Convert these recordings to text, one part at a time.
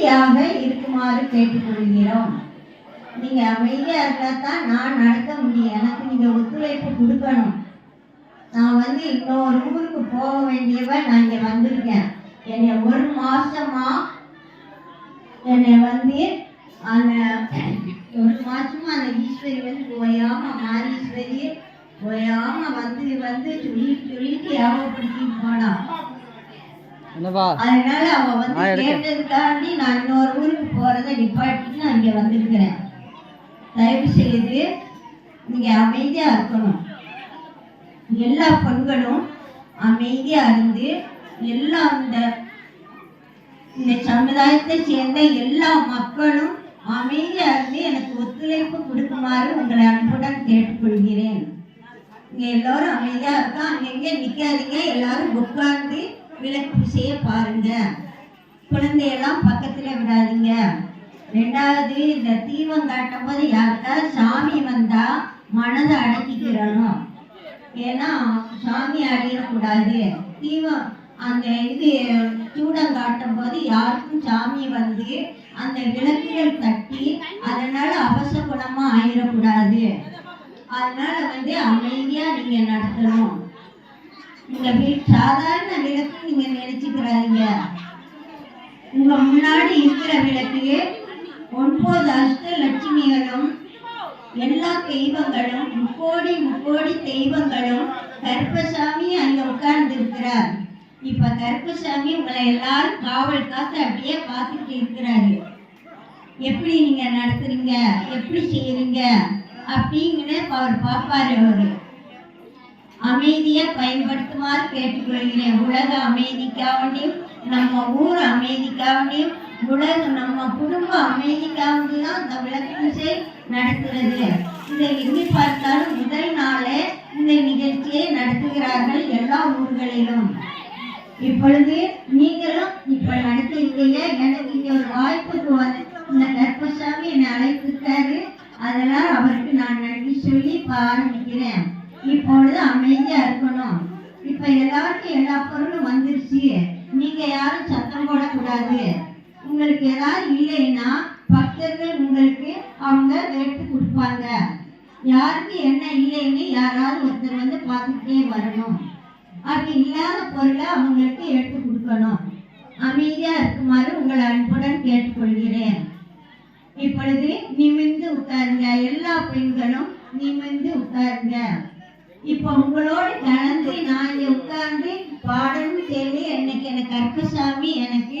அமைதியாக இருக்குமாறு கேட்டுக்கொள்கிறோம். நீங்க அமைதியா இருந்தால் தான் நான் நடத்த முடியும். எனக்கு நீங்க ஒத்துழைப்பு கொடுக்கணும். நான் வந்து இன்னொரு ஊருக்கு போக வேண்டியவ நான் இங்க வந்திருக்கேன். என்னை ஒரு மாசமா என்னை வந்து அந்த ஒரு மாசமா அந்த ஈஸ்வரி வந்து ஓயாம மாரீஸ்வரி ஓயாம வந்து வந்து சொல்லி சொல்லிட்டு யாபப்படுத்தி போனான். என்னப்பா அதனால அவ வந்து. கேட்டதுக்காண்டி நான் இன்னொரு ஊருக்கு போறதை நிப்பாட்டிட்டு நான் இங்க வந்திருக்கிறேன். தயவு செய்து நீங்க அமைதியா இருக்கணும். எல்லா பெண்களும் அமைதியா இருந்து எல்லா இந்த இந்த சமுதாயத்தை சேர்ந்த எல்லா மக்களும் அமைதியா இருந்து எனக்கு ஒத்துழைப்பு கொடுக்குமாறு உங்களை அன்புடன் கேட்டுக்கொள்கிறேன். இங்க எல்லாரும் அமைதியா இருக்கா? அங்கங்க நிக்காதீங்க? எல்லாரும் உட்கார்ந்து விளக்கு செய்ய பாருங்க. குழந்தையெல்லாம் பக்கத்துல விடாதீங்க. ரெண்டாவது இந்த தீபம் காட்டும் போது யாருக்கா சாமி வந்தா மனதை அடக்கிக்கிறணும். ஏன்னா சாமி அடையக்கூடாது. தீபம் அந்த இது சூடம் காட்டும் போது யாருக்கும் சாமி வந்து அந்த விளக்குகள் தட்டி அதனால அவசகுணமா ஆயிடக்கூடாது. அதனால வந்து அமைதியா நீங்க நடத்தணும். உங்க வீட் சாதாரண விளக்கு நீங்க நினைச்சுக்கிறாங்க உங்க முன்னாடி இருக்கிற விளக்கு ஒன்பது அஷ்ட லட்சுமிகளும் எல்லா தெய்வங்களும் முக்கோடி முக்கோடி தெய்வங்களும் கருப்பசாமி அங்க உட்கார்ந்து இருக்கிறார் இப்ப கருப்பசாமி உங்களை எல்லாரும் காவல் காத்து அப்படியே பார்த்துட்டு இருக்கிறாரு. எப்படி நீங்க நடத்துறீங்க? எப்படி செய்யறீங்க அப்படிங்கிற அவர் பார்ப்பாரு அவரு. அமைதியை பயன்படுத்துமாறு கேட்டுக்கொள்கிறேன். உலக அமைதிக்காண்டியும் நம்ம ஊர் அமைதிக்காண்டியும் உலக நம்ம குடும்ப அமைதிக்காண்டி தான் இந்த விளக்கு பூஜை நடத்துகிறது இதை எண்ணி பார்த்தாலும் முதல் நாளே இந்த நிகழ்ச்சியை நடத்துகிறார்கள் எல்லா ஊர்களிலும். இப்பொழுது நீங்களும் இப்ப நடத்திருக்கீங்க எனக்கு இங்கே ஒரு வாய்ப்புக்கு வந்து இந்த கற்பசாமி என்னை அழைத்துட்டாரு அதனால் அவருக்கு நான் நன்றி சொல்லி இப்போ ஆரம்பிக்கிறேன் இப்பொழுது அமைதியா இருக்கணும். இப்ப எல்லாருக்கும் எல்லா பொருளும் வந்துருச்சு. நீங்க யாரும் சத்தம் போடக்கூடாது. உங்களுக்கு ஏதாவது இல்லைன்னா பக்தர்கள் உங்களுக்கு அவங்க எடுத்து கொடுப்பாங்க. யாருக்கு என்ன இல்லைன்னு யாராவது ஒருத்தர் வந்து பார்த்துக்கிட்டே வரணும். அப்படி இல்லாத பொருளை அவங்களுக்கு எடுத்து கொடுக்கணும். அமைதியா இருக்குமாறு உங்களை அன்புடன் கேட்டுக்கொள்கிறேன். இப்பொழுது நிமிர்ந்து உட்காருங்க. எல்லா பெண்களும் நிமிர்ந்து உட்காருங்க. இப்போ உங்களோடு கலந்து நான் இங்க உட்கார்ந்து பாடணும் சொல்லி எனக்கு எனக்கு கருப்பசாமி எனக்கு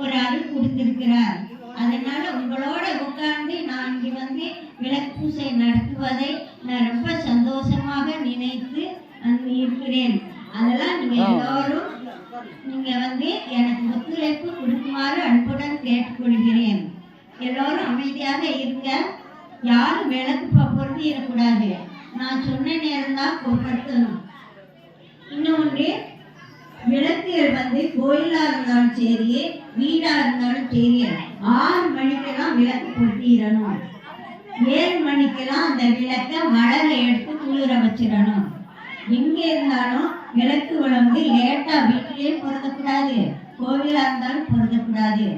ஒரு அருள் கொடுத்திருக்கிறார். அதனால உங்களோட உட்கார்ந்து நான் இங்க வந்து விளக்கு பூசை நடத்துவதை நான் ரொம்ப சந்தோஷமாக நினைத்து அங்கு இருக்கிறேன். அதெல்லாம் நீங்க எல்லாரும் நீங்க வந்து எனக்கு ஒத்துழைப்பு கொடுக்குமாறு அன்புடன் கேட்டுக்கொள்கிறேன். எல்லோரும் அமைதியாக இருங்க. யாரும் விளக்கு பொருத்தி இருக்கக்கூடாது. நான் சொன்ன நேரம் தான் கொப்படுத்தணும். இன்னொன்று விளக்குகள் வந்து கோயிலாக இருந்தாலும் சரி வீடாக இருந்தாலும் சரி ஆறு மணிக்கெல்லாம் விளக்கு கொட்டிடணும். ஏழு மணிக்கெல்லாம் அந்த விளக்கை மலரை எடுத்து குளிர வச்சிடணும். எங்கே இருந்தாலும் விளக்கு விளம்பு லேட்டாக வீட்டிலேயே பொருத்தக்கூடாது கோவிலாக இருந்தாலும் பொருந்தக்கூடாது.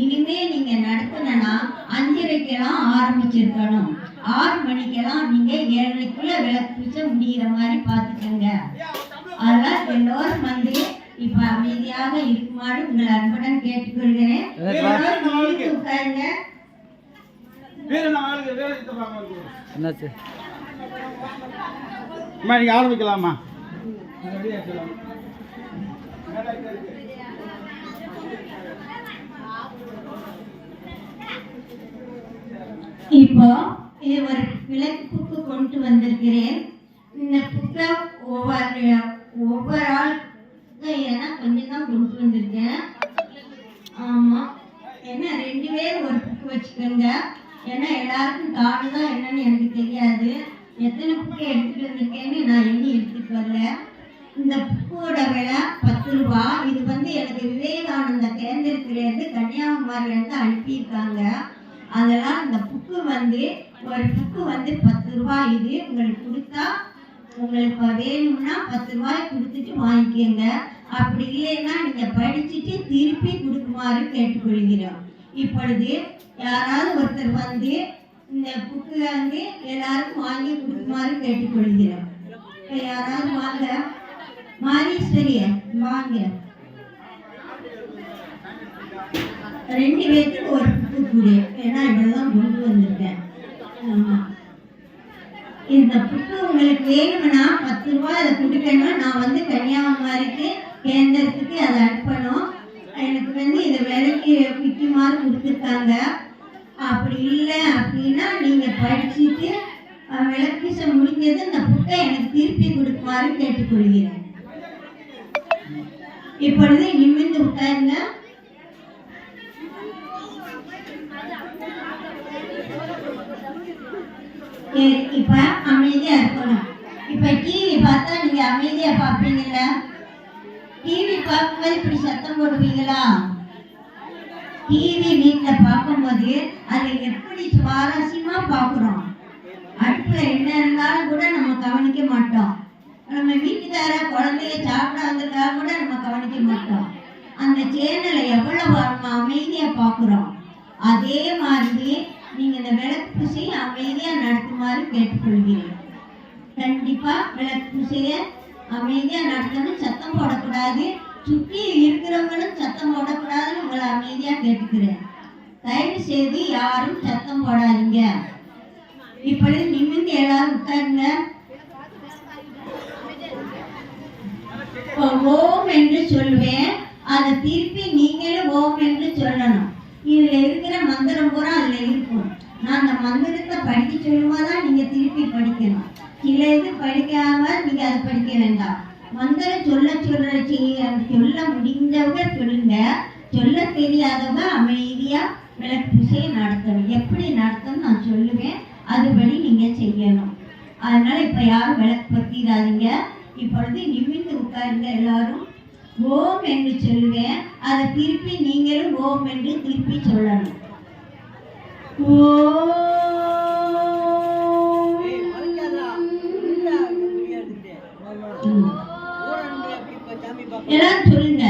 இனிமே நீங்கள் நடத்தினா அஞ்சரைக்கெல்லாம் ஆரம்பிச்சிருக்கணும். ஆறு மணிக்கெல்லாம் நீங்க ஏழரைக்குள்ள விளக்கு பூசை முடியிற மாதிரி பார்த்துக்கோங்க. அதெல்லாம் எல்லோரும் வந்து இப்ப அமைதியாக இருக்குமாறு உங்களை அன்புடன் கேட்டுக்கொள்கிறேன். உட்காருங்க. என்னாச்சு? நீங்க ஆரம்பிக்கலாமா. இப்போ இது ஒரு விளக்கு புக்கு கொண்டு வந்திருக்கிறேன். இந்த புக்கை ஒவ்வொரு ஒவ்வொரு ஆள் ஏன்னா கொஞ்சம் தான் கொண்டு வந்திருக்கேன். ஆமாம் என்ன ரெண்டு பேர் ஒரு புக்கு வச்சுக்கோங்க. ஏன்னா எல்லாருக்கும் காணுதா என்னன்னு எனக்கு தெரியாது. எத்தனை புக்கு எடுத்துகிட்டு வந்திருக்கேன்னு நான் எண்ணி எடுத்துகிட்டு வரல. இந்த புக்கோட விலை பத்து ரூபா. இது வந்து எனக்கு விவேகானந்தா கேந்திரத்திலேருந்து கன்னியாகுமரியிலேருந்து அனுப்பியிருக்காங்க. அதெல்லாம் இந்த புக்கு வந்து ஒரு புக்கு வந்து பத்து ரூபாய் இது. உங்களுக்கு கொடுத்தா உங்களுக்கு வேணும்னா பத்து ரூபாய் கொடுத்துட்டு வாங்கிக்கோங்க. அப்படி இல்லைன்னா நீங்கள் படிச்சுட்டு திருப்பி கொடுக்குமாறு கேட்டுக்கொள்கிறோம். இப்பொழுது யாராவது ஒருத்தர் வந்து இந்த புக்கு வந்து எல்லாருக்கும் வாங்கி கொடுக்குமாறு கேட்டுக்கொள்கிறோம். யாராவது வாங்க? மாரீஸ்வரிய வாங்க. ரெண்டு பேருக்கு ஒரு புக்கு கொடு. தான் கொண்டு வந்திருக்கேன். ஆமாம் இந்த புக்கு உங்களுக்கு வேணும்னா பத்து ரூபாய் அதை கொடுக்கணும் நான் வந்து கன்னியாகுமரிக்கு கேந்திரத்துக்கு அதை அனுப்பணும். எனக்கு வந்து இதை விலைக்கு விற்குமாறு கொடுத்துருக்காங்க. அப்படி இல்லை அப்படின்னா நீங்கள் படிச்சுட்டு அஹ், விளக்கீசம் முடிஞ்சது இந்த புக்கை எனக்கு திருப்பி கொடுக்குமாறு கேட்டுக்கொள்கிறேன். இப்பொழுது நிமிர்ந்து உட்காருங்க சரி இப்ப அமைதியா இருக்கணும். இப்ப டிவி பார்த்தா நீங்க அமைதியா பார்ப்பீங்கல்ல? டிவி பார்க்கும்போது இப்படி சத்தம் போடுவீங்களா? டிவி வீட்டுல பார்க்கும்போது அதை எப்படி சுவாரஸ்யமா பார்க்குறோம். அடுப்புல என்ன இருந்தாலும் கூட நம்ம கவனிக்க மாட்டோம். நம்ம வீட்டுக்கார குழந்தைய சாப்பிட வந்திருக்கா கூட நம்ம கவனிக்க மாட்டோம். அந்த சேனலை எவ்வளவு நம்ம அமைதியா பார்க்குறோம். அதே மாதிரி நீங்க இந்த விளக்கு பூசையை அமைதியா நடத்துமாறு கேட்டுக்கொள்கிறேன். கண்டிப்பா விளக்கு பூசைய அமைதியா நடத்தணும் சத்தம் போடக்கூடாது. சுற்றி இருக்கிறவங்களும் சத்தம் போடக்கூடாதுன்னு உங்களை அமைதியா கேட்டுக்கிறேன். தயவு செய்து யாரும் சத்தம் போடாதீங்க. இப்பொழுது நிமிர்ந்து எல்லாரும் உட்காருங்க. ஓம் என்று சொல்வேன். அதை திருப்பி நீங்களும் ஓம் என்று சொல்லணும் இதுல இருக்கிற மந்திரம் பூரா அதுல இருக்கும் நான் அந்த மந்திரத்தை படிக்க சொல்லும்போது தான் நீங்க திருப்பி படிக்கணும் சில இது படிக்காம நீங்க அதை படிக்க வேண்டாம் மந்திரம் சொல்ல சொல்ல செய்ய சொல்ல முடிஞ்சவங்க சொல்லுங்க சொல்ல தெரியாதவங்க அமைதியா விளக்கு பூசையை நடத்தணும் நடத்தணும் நான் சொல்லுவேன். அதுபடி நீங்க செய்யணும். அதனால இப்ப யாரும் விளக்கு பத்திடாதீங்க இப்பொழுது நிமிர்ந்து உட்காருங்க எல்லாரும். ஓம் என்று சொல்லுவேன். அதை திருப்பி நீங்களும் ஓம் என்று திருப்பி சொல்லணும். எல்லாரும் சொல்லுங்க.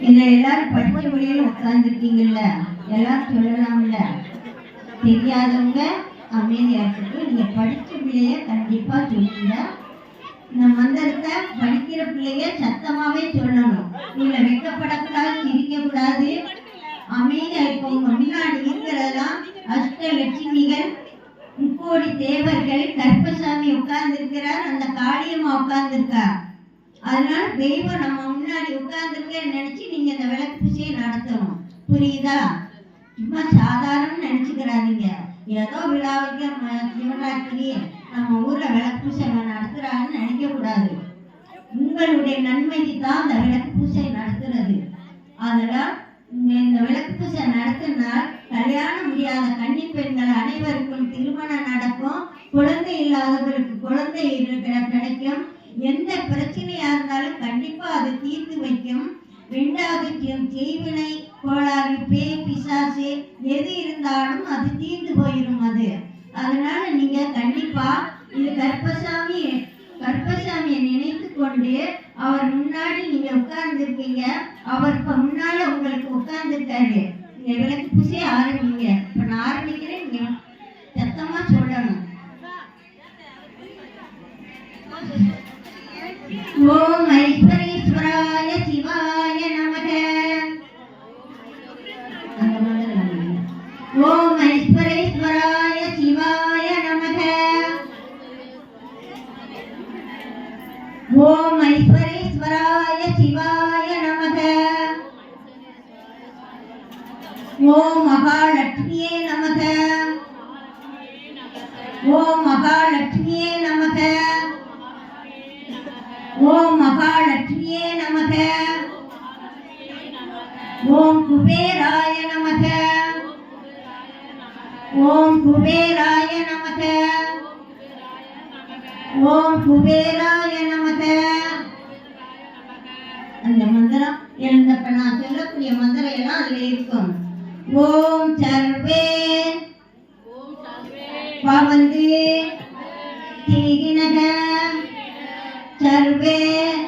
இதை எல்லாரும் படிச்ச வழியில உட்கார்ந்துருக்கீங்கல்ல? எல்லாரும் சொல்லலாம்ல? தெரியாதவங்க அமைதியா இருக்கட்டும் நீங்க படிச்ச பிள்ளைய கண்டிப்பா சொல்லுங்க. இந்த மந்திரத்தை படிக்கிற பிள்ளைய சத்தமாவே சொல்லணும். நீங்க வெட்கப்படக்கூடாது சிரிக்க கூடாது அமைதியா இப்போ முன்னாடி இருக்கிறதெல்லாம் அஷ்டலட்சுமிகள் முக்கோடி தேவர்கள் கற்பசாமி உட்கார்ந்து இருக்கிறார் அந்த காளியம்மா உட்கார்ந்து அதனால தெய்வம் நம்ம முன்னாடி உட்கார்ந்துருக்கே நினைச்சு நீங்க இந்த விளக்கு பூஜையை நடத்தணும். புரியுதா? சும்மா சாதாரணம் நினைச்சுக்கிறாதீங்க. ஏதோ விழாவுக்கு ம- சிவராத்திரி நம்ம ஊர்ல விளக்கு பூஜை நடத்துறாங்கன்னு நினைக்க கூடாது உங்களுடைய நன்மைக்கு தான் அந்த விளக்கு பூஜை நடத்துறது. அதெல்லாம் இந்த விளக்கு பூஜை நடத்தினால் கல்யாணம் முடியாத கன்னி பெண்கள் அனைவருக்கும் திருமணம் நடக்கும். குழந்தை இல்லாதவர்களுக்கு குழந்தை கிடைக்கும். எந்த பிரச்சனையா இருந்தாலும் கண்டிப்பா அது தீர்த்து வைக்கும். ரெண்டாவது செய்வினை கோளாறு பேய் பிசாசு எது இருந்தாலும் அது தீர்ந்து போயிடும் அது. அதனால நீங்க கண்டிப்பா இது கருப்பசாமி கருப்பசாமியை நினைத்து கொண்டு அவர் முன்னாடி நீங்க உட்கார்ந்துருக்கீங்க. அவர் இப்ப முன்னால உங்களுக்கு உட்கார்ந்துருக்காரு. இருக்காரு விளக்கு பூசையை ஆரம்பிங்க. இப்ப நான் ஓம் ஐஸ்வரீஸ்வராய சிவாய நமக. அந்த ஓம் ஐஸ்வரேஸ்வராய சிவாய நமக. ஓம் ஐஸ்வரேஸ்வராய சிவாய நமக. ஓம் மகாலட்சுமியே நமக. ஓம் மகாலட்சுமியே நமக. ஓம் மகாலட்சுமியே நமக. ஓம் குபேராய நமக. ஓம் குபேராய நமக. ஓம் குபேராய நமக. அந்த மந்திரம் எழுந்தப்ப நான் சொல்லக்கூடிய மந்திரம் எல்லாம் அதுல இருக்கும். ஓம் சர்வே. பவந்து. தீகினக. சர்வே.